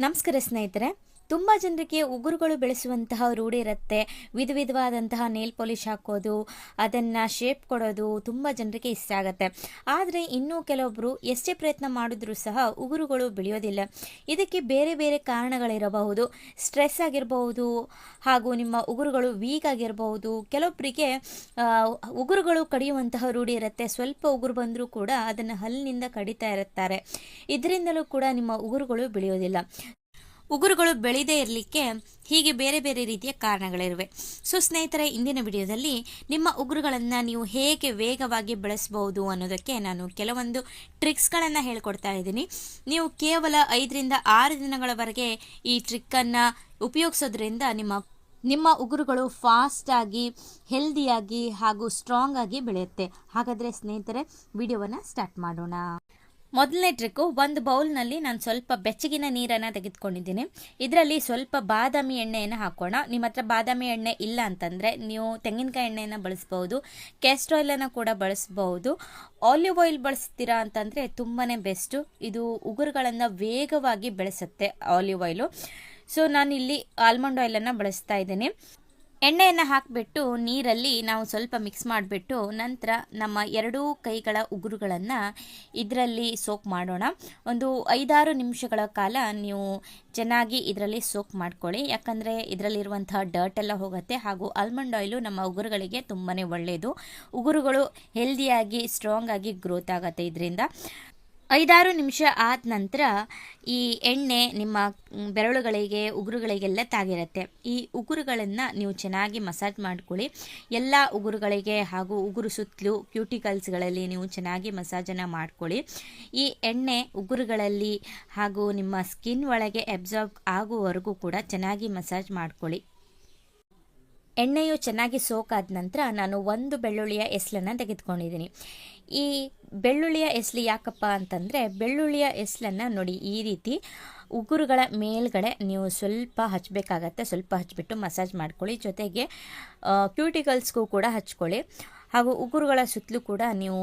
ನಮಸ್ಕಾರ ಸ್ನೇಹಿತರೆ. ತುಂಬ ಜನರಿಗೆ ಉಗುರುಗಳು ಬೆಳೆಸುವಂತಹ ರೂಢಿ ಇರುತ್ತೆ. ವಿಧ ವಿಧವಾದಂತಹ ನೇಲ್ ಪಾಲಿಶ್ ಹಾಕೋದು, ಅದನ್ನು ಶೇಪ್ ಕೊಡೋದು ತುಂಬ ಜನರಿಗೆ ಇಷ್ಟ ಆಗುತ್ತೆ. ಆದರೆ ಇನ್ನೂ ಕೆಲವೊಬ್ಬರು ಎಷ್ಟೇ ಪ್ರಯತ್ನ ಮಾಡಿದ್ರೂ ಸಹ ಉಗುರುಗಳು ಬೆಳೆಯೋದಿಲ್ಲ. ಇದಕ್ಕೆ ಬೇರೆ ಬೇರೆ ಕಾರಣಗಳಿರಬಹುದು. ಸ್ಟ್ರೆಸ್ ಆಗಿರಬಹುದು ಹಾಗೂ ನಿಮ್ಮ ಉಗುರುಗಳು ವೀಕ್ ಆಗಿರಬಹುದು. ಕೆಲವೊಬ್ಬರಿಗೆ ಉಗುರುಗಳು ಕಡಿಯುವಂತಹ ರೂಢಿ ಇರುತ್ತೆ. ಸ್ವಲ್ಪ ಉಗುರು ಬಂದರೂ ಕೂಡ ಅದನ್ನು ಹಲ್ಲಿನಿಂದ ಕಡಿತಾ ಇರುತ್ತಾರೆ. ಇದರಿಂದಲೂ ಕೂಡ ನಿಮ್ಮ ಉಗುರುಗಳು ಬೆಳೆಯೋದಿಲ್ಲ. ಉಗುರುಗಳು ಬೆಳೆದೇ ಇರಲಿಕ್ಕೆ ಹೀಗೆ ಬೇರೆ ಬೇರೆ ರೀತಿಯ ಕಾರಣಗಳಿವೆ ಸೊ ಸ್ನೇಹಿತರೆ, ಇಂದಿನ ವಿಡಿಯೋದಲ್ಲಿ ನಿಮ್ಮ ಉಗುರುಗಳನ್ನು ನೀವು ಹೇಗೆ ವೇಗವಾಗಿ ಬೆಳೆಸಬಹುದು ಅನ್ನೋದಕ್ಕೆ ನಾನು ಕೆಲವೊಂದು ಟ್ರಿಕ್ಸ್ಗಳನ್ನು ಹೇಳ್ಕೊಡ್ತಾ ಇದ್ದೀನಿ. ನೀವು ಕೇವಲ ಐದರಿಂದ ಆರು ದಿನಗಳವರೆಗೆ ಈ ಟ್ರಿಕ್ಕನ್ನು ಉಪಯೋಗಿಸೋದ್ರಿಂದ ನಿಮ್ಮ ನಿಮ್ಮ ಉಗುರುಗಳು ಫಾಸ್ಟಾಗಿ ಹೆಲ್ದಿಯಾಗಿ ಹಾಗೂ ಸ್ಟ್ರಾಂಗ್ ಆಗಿ ಬೆಳೆಯುತ್ತೆ. ಹಾಗಾದರೆ ಸ್ನೇಹಿತರೆ, ವಿಡಿಯೋವನ್ನು ಸ್ಟಾರ್ಟ್ ಮಾಡೋಣ. ಮೊದಲನೇ ಟ್ರಿಕ್ಕು ಒಂದು ಬೌಲ್ನಲ್ಲಿ ನಾನು ಸ್ವಲ್ಪ ಬೆಚ್ಚಗಿನ ನೀರನ್ನು ತೆಗೆದುಕೊಂಡಿದ್ದೀನಿ. ಇದರಲ್ಲಿ ಸ್ವಲ್ಪ ಬಾದಾಮಿ ಎಣ್ಣೆಯನ್ನು ಹಾಕೋಣ. ನಿಮ್ಮ ಹತ್ರ ಬಾದಾಮಿ ಎಣ್ಣೆ ಇಲ್ಲ ಅಂತಂದರೆ ನೀವು ತೆಂಗಿನಕಾಯಿ ಎಣ್ಣೆಯನ್ನು ಬಳಸ್ಬೋದು ಕ್ಯಾಸ್ಟ್ ಆಯಿಲನ್ನು ಕೂಡ ಬಳಸ್ಬೋದು. ಆಲಿವ್ ಆಯಿಲ್ ಬಳಸ್ತೀರಾ ಅಂತಂದರೆ ತುಂಬಾ ಬೆಸ್ಟು ಇದು ಉಗುರುಗಳನ್ನು ವೇಗವಾಗಿ ಬೆಳೆಸುತ್ತೆ ಆಲಿವ್ ಆಯಿಲು ಸೊ ಇಲ್ಲಿ ಆಲ್ಮಂಡ್ ಆಯಿಲನ್ನು ಬಳಸ್ತಾ ಇದ್ದೀನಿ. ಎಣ್ಣೆಯನ್ನು ಹಾಕಿಬಿಟ್ಟು ನೀರಲ್ಲಿ ನಾವು ಸ್ವಲ್ಪ ಮಿಕ್ಸ್ ಮಾಡಿಬಿಟ್ಟು ನಂತರ ನಮ್ಮ ಎರಡೂ ಕೈಗಳ ಉಗುರುಗಳನ್ನು ಇದರಲ್ಲಿ ಸೋಕ್ ಮಾಡೋಣ. ಒಂದು ಐದಾರು ನಿಮಿಷಗಳ ಕಾಲ ನೀವು ಚೆನ್ನಾಗಿ ಇದರಲ್ಲಿ ಸೋಕ್ ಮಾಡ್ಕೊಳ್ಳಿ. ಯಾಕಂದರೆ ಇದರಲ್ಲಿರುವಂತಹ ಡರ್ಟ್ ಎಲ್ಲ ಹೋಗುತ್ತೆ ಹಾಗೂ ಆಲ್ಮಂಡ್ ಆಯಿಲು ನಮ್ಮ ಉಗುರುಗಳಿಗೆ ತುಂಬಾ ಒಳ್ಳೆಯದು ಉಗುರುಗಳು ಹೆಲ್ದಿಯಾಗಿ ಸ್ಟ್ರಾಂಗ್ ಆಗಿ ಗ್ರೋತ್ ಆಗುತ್ತೆ ಇದರಿಂದ. ಐದಾರು ನಿಮಿಷ ಆದ ನಂತರ ಈ ಎಣ್ಣೆ ನಿಮ್ಮ ಬೆರಳುಗಳಿಗೆ, ಉಗುರುಗಳಿಗೆಲ್ಲ ತಾಗಿರುತ್ತೆ. ಈ ಉಗುರುಗಳನ್ನು ನೀವು ಚೆನ್ನಾಗಿ ಮಸಾಜ್ ಮಾಡ್ಕೊಳ್ಳಿ. ಎಲ್ಲ ಉಗುರುಗಳಿಗೆ ಹಾಗೂ ಉಗುರು ಸುತ್ತಲೂ ಕ್ಯೂಟಿಕಲ್ಸ್ಗಳಲ್ಲಿ ನೀವು ಚೆನ್ನಾಗಿ ಮಸಾಜನ್ನು ಮಾಡ್ಕೊಳ್ಳಿ. ಈ ಎಣ್ಣೆ ಉಗುರುಗಳಲ್ಲಿ ಹಾಗೂ ನಿಮ್ಮ ಸ್ಕಿನ್ ಒಳಗೆ ಅಬ್ಸಾರ್ಬ್ ಆಗುವವರೆಗೂ ಕೂಡ ಚೆನ್ನಾಗಿ ಮಸಾಜ್ ಮಾಡ್ಕೊಳ್ಳಿ. ಎಣ್ಣೆಯು ಚೆನ್ನಾಗಿ ಸೋಕಾದ ನಂತರ ನಾನು ಒಂದು ಬೆಳ್ಳುಳ್ಳಿಯ ಎಸ್ಲನ್ನು ತೆಗೆದುಕೊಂಡಿದ್ದೀನಿ. ಈ ಬೆಳ್ಳುಳ್ಳಿಯ ಎಸ್ಲಿ ಯಾಕಪ್ಪ ಅಂತಂದರೆ ಬೆಳ್ಳುಳ್ಳಿಯ ಎಸ್ಲನ್ನು ನೋಡಿ ಈ ರೀತಿ ಉಗುರುಗಳ ಮೇಲ್ಗಡೆ ನೀವು ಸ್ವಲ್ಪ ಹಚ್ಚಬೇಕಾಗತ್ತೆ ಸ್ವಲ್ಪ ಹಚ್ಚಿಬಿಟ್ಟು ಮಸಾಜ್ ಮಾಡ್ಕೊಳ್ಳಿ. ಜೊತೆಗೆ ಕ್ಯೂಟಿಕಲ್ಸ್ಗೂ ಕೂಡ ಹಚ್ಕೊಳ್ಳಿ. ಹಾಗೂ ಉಗುರುಗಳ ಸುತ್ತಲೂ ಕೂಡ ನೀವು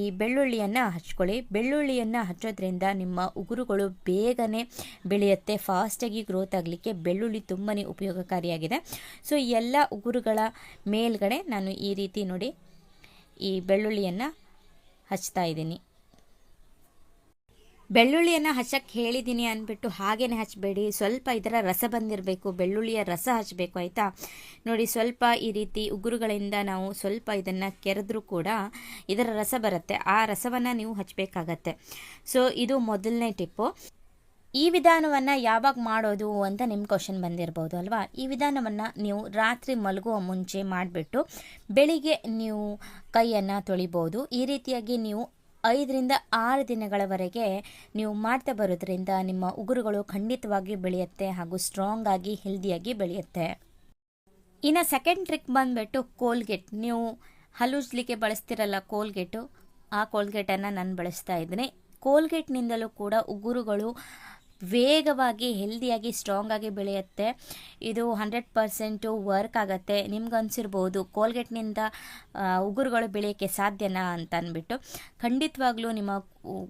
ಈ ಬೆಳ್ಳುಳ್ಳಿಯನ್ನು ಹಚ್ಕೊಳ್ಳಿ. ಬೆಳ್ಳುಳ್ಳಿಯನ್ನು ಹಚ್ಚೋದ್ರಿಂದ ನಿಮ್ಮ ಉಗುರುಗಳು ಬೇಗನೆ ಬೆಳೆಯುತ್ತೆ. ಫಾಸ್ಟಾಗಿ ಗ್ರೋತ್ ಆಗಲಿಕ್ಕೆ ಬೆಳ್ಳುಳ್ಳಿ ತುಂಬಾ ಉಪಯೋಗಕಾರಿಯಾಗಿದೆ. ಸೊ ಎಲ್ಲ ಉಗುರುಗಳ ಮೇಲ್ಗಡೆ ನಾನು ಈ ರೀತಿ ನೋಡಿ ಈ ಬೆಳ್ಳುಳ್ಳಿಯನ್ನು ಹಚ್ತಾ ಇದ್ದೀನಿ. ಬೆಳ್ಳುಳ್ಳಿಯನ್ನು ಹಚ್ಚಕ್ಕೆ ಹೇಳಿದ್ದೀನಿ ಅಂದ್ಬಿಟ್ಟು ಹಾಗೇನೆ ಹಚ್ಚಬೇಡಿ ಸ್ವಲ್ಪ ಇದರ ರಸ ಬಂದಿರಬೇಕು. ಬೆಳ್ಳುಳ್ಳಿಯ ರಸ ಹಚ್ಚಬೇಕು ಆಯಿತಾ? ನೋಡಿ, ಸ್ವಲ್ಪ ಈ ರೀತಿ ಉಗುರುಗಳಿಂದ ನಾವು ಸ್ವಲ್ಪ ಇದನ್ನು ಕೆರೆದ್ರೂ ಕೂಡ ಇದರ ರಸ ಬರುತ್ತೆ. ಆ ರಸವನ್ನು ನೀವು ಹಚ್ಚಬೇಕಾಗತ್ತೆ ಸೊ ಇದು ಮೊದಲನೇ ಟಿಪ್ಪು. ಈ ವಿಧಾನವನ್ನು ಯಾವಾಗ ಮಾಡೋದು ಅಂತ ನಿಮ್ಮ ಕ್ವಶನ್ ಬಂದಿರ್ಬೋದು, ಅಲ್ವಾ? ಈ ವಿಧಾನವನ್ನು ನೀವು ರಾತ್ರಿ ಮಲಗುವ ಮುಂಚೆ ಮಾಡಿಬಿಟ್ಟು, ಬೆಳಿಗ್ಗೆ ನೀವು ಕೈಯನ್ನು ತೊಳಿಬೋದು. ಈ ರೀತಿಯಾಗಿ ನೀವು ಐದರಿಂದ ಆರು ದಿನಗಳವರೆಗೆ ನೀವು ಮಾಡ್ತಾ ಬರೋದ್ರಿಂದ ನಿಮ್ಮ ಉಗುರುಗಳು ಖಂಡಿತವಾಗಿ ಬೆಳೆಯುತ್ತೆ ಹಾಗೂ ಸ್ಟ್ರಾಂಗ್ ಆಗಿ ಹೆಲ್ದಿಯಾಗಿ ಬೆಳೆಯುತ್ತೆ. ಇನ್ನು ಸೆಕೆಂಡ್ ಟ್ರಿಕ್ ಬಂದುಬಿಟ್ಟು ಕೋಲ್ಗೇಟ್ ನೀವು ಹಲುಜ್ಲಿಕ್ಕೆ ಬಳಸ್ತಿರಲ್ಲ ಕೋಲ್ಗೇಟು ಆ ಕೋಲ್ಗೇಟನ್ನು ನಾನು ಬಳಸ್ತಾ ಇದ್ದೀನಿ. ಕೋಲ್ಗೇಟ್ನಿಂದಲೂ ಕೂಡ ಉಗುರುಗಳು ವೇಗವಾಗಿ ಹೆಲ್ದಿಯಾಗಿ ಸ್ಟ್ರಾಂಗ್ ಆಗಿ ಬೆಳೆಯುತ್ತೆ. ಇದು ಹಂಡ್ರೆಡ್ ಪರ್ಸೆಂಟು ವರ್ಕ್ ಆಗುತ್ತೆ. ನಿಮ್ಗೆ ಅನಿಸಿರ್ಬೋದು ಕೋಲ್ಗೇಟ್ನಿಂದ ಉಗುರುಗಳು ಬೆಳೆಯೋಕ್ಕೆ ಸಾಧ್ಯನಾ ಅಂತ ಅಂದ್ಬಿಟ್ಟು ಖಂಡಿತವಾಗ್ಲೂ ನಿಮ್ಮ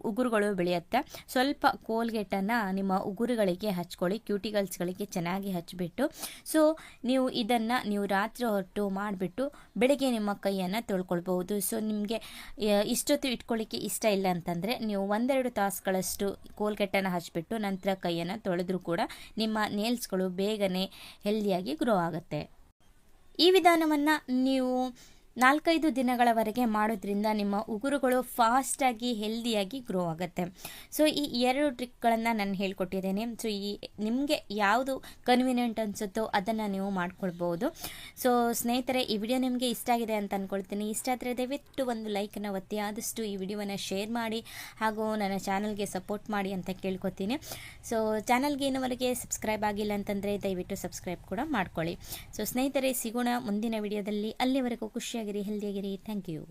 ಉಗುರುಗಳು ಬೆಳೆಯುತ್ತೆ. ಸ್ವಲ್ಪ ಕೋಲ್ಗೇಟನ್ನು ನಿಮ್ಮ ಉಗುರುಗಳಿಗೆ ಹಚ್ಕೊಳ್ಳಿ ಕ್ಯೂಟಿಗಲ್ಸ್ಗಳಿಗೆ ಚೆನ್ನಾಗಿ ಹಚ್ಚಿಬಿಟ್ಟು ಸೊ, ನೀವು ಇದನ್ನು ನೀವು ರಾತ್ರಿ ಹೊರಟು ಮಾಡಿಬಿಟ್ಟು ಬೆಳಗ್ಗೆ ನಿಮ್ಮ ಕೈಯನ್ನು ತೊಳ್ಕೊಳ್ಬಹುದು. ಸೊ, ನಿಮಗೆ ಇಷ್ಟೊತ್ತು ಇಟ್ಕೊಳ್ಳಿಕ್ಕೆ ಇಷ್ಟ ಇಲ್ಲ ಅಂತಂದರೆ ನೀವು ಒಂದೆರಡು ತಾಸುಗಳಷ್ಟು ಕೋಲ್ಗೆಟ್ಟನ್ನು ಹಚ್ಚಿಬಿಟ್ಟು ನಂತರ ಕೈಯನ್ನು ತೊಳೆದ್ರೂ ಕೂಡ ನಿಮ್ಮ ನೇಲ್ಸ್ಗಳು ಬೇಗನೆ ಹೆಲ್ದಿಯಾಗಿ ಗ್ರೋ ಆಗುತ್ತೆ. ಈ ವಿಧಾನವನ್ನು ನೀವು ನಾಲ್ಕೈದು ದಿನಗಳವರೆಗೆ ಮಾಡೋದ್ರಿಂದ ನಿಮ್ಮ ಉಗುರುಗಳು ಫಾಸ್ಟಾಗಿ ಹೆಲ್ದಿಯಾಗಿ ಗ್ರೋ ಆಗುತ್ತೆ. ಸೊ ಈ ಎರಡು ಟ್ರಿಕ್ಗಳನ್ನು ನಾನು ಹೇಳ್ಕೊಟ್ಟಿದ್ದೇನೆ. ಸೊ ಈ ನಿಮಗೆ ಯಾವುದು ಕನ್ವಿನಿಯೆಂಟ್ ಅನಿಸುತ್ತೋ ಅದನ್ನು ನೀವು ಮಾಡ್ಕೊಳ್ಬೋದು. ಸೊ ಸ್ನೇಹಿತರೆ, ಈ ವಿಡಿಯೋ ನಿಮಗೆ ಇಷ್ಟ ಆಗಿದೆ ಅಂತ ಅಂದ್ಕೊಳ್ತೀನಿ ಇಷ್ಟ ಆದರೆ ದಯವಿಟ್ಟು ಒಂದು ಲೈಕನ್ನು ಒತ್ತಿ, ಆದಷ್ಟು ಈ ವಿಡಿಯೋವನ್ನು ಶೇರ್ ಮಾಡಿ, ಹಾಗೂ ನನ್ನ ಚಾನಲ್ಗೆ ಸಪೋರ್ಟ್ ಮಾಡಿ ಅಂತ ಕೇಳ್ಕೊತೀನಿ. ಸೊ ಚಾನಲ್ಗೆ ಇನ್ನುವರೆಗೆ ಸಬ್ಸ್ಕ್ರೈಬ್ ಆಗಿಲ್ಲ ಅಂತಂದರೆ ದಯವಿಟ್ಟು ಸಬ್ಸ್ಕ್ರೈಬ್ ಕೂಡ ಮಾಡ್ಕೊಳ್ಳಿ. ಸೊ ಸ್ನೇಹಿತರೆ, ಸಿಗೋಣ ಮುಂದಿನ ವಿಡಿಯೋದಲ್ಲಿ ಅಲ್ಲಿವರೆಗೂ ಖುಷಿಯಾಗಿರಿ ಹೆಲ್ದಿಯಾಗಿರಿ ಥ್ಯಾಂಕ್ ಯು